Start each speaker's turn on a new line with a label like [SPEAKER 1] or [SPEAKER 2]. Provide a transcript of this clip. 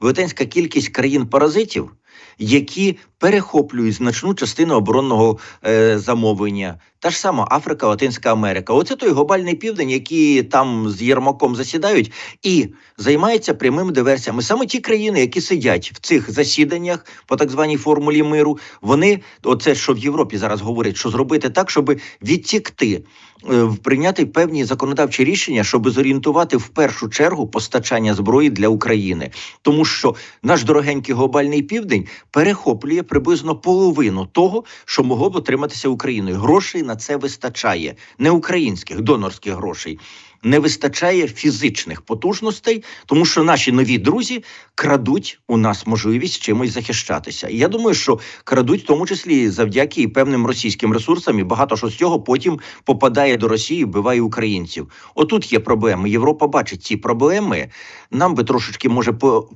[SPEAKER 1] велетенська кількість країн-паразитів, які перехоплюють значну частину оборонного е, замовлення. Та ж сама Африка, Латинська Америка. Оце той глобальний південь, які там з Єрмаком засідають і займаються прямими диверсіями. Саме ті країни, які сидять в цих засіданнях по так званій формулі миру, вони оце, що в Європі зараз говорять, що зробити так, щоб відтікти, е, прийняти певні законодавчі рішення, щоб зорієнтувати в першу чергу постачання зброї для України, тому що наш дорогенький глобальний південь перехоплює приблизно половину того, що могло б отриматися Україною. Грошей на це вистачає, не українських донорських грошей. Не вистачає фізичних потужностей, тому що наші нові друзі крадуть у нас можливість чимось захищатися. І я думаю, що крадуть в тому числі завдяки певним російським ресурсам, і багато що з цього потім попадає до Росії, вбиває українців. Отут є проблеми. Європа бачить ці проблеми. Нам би трошечки може по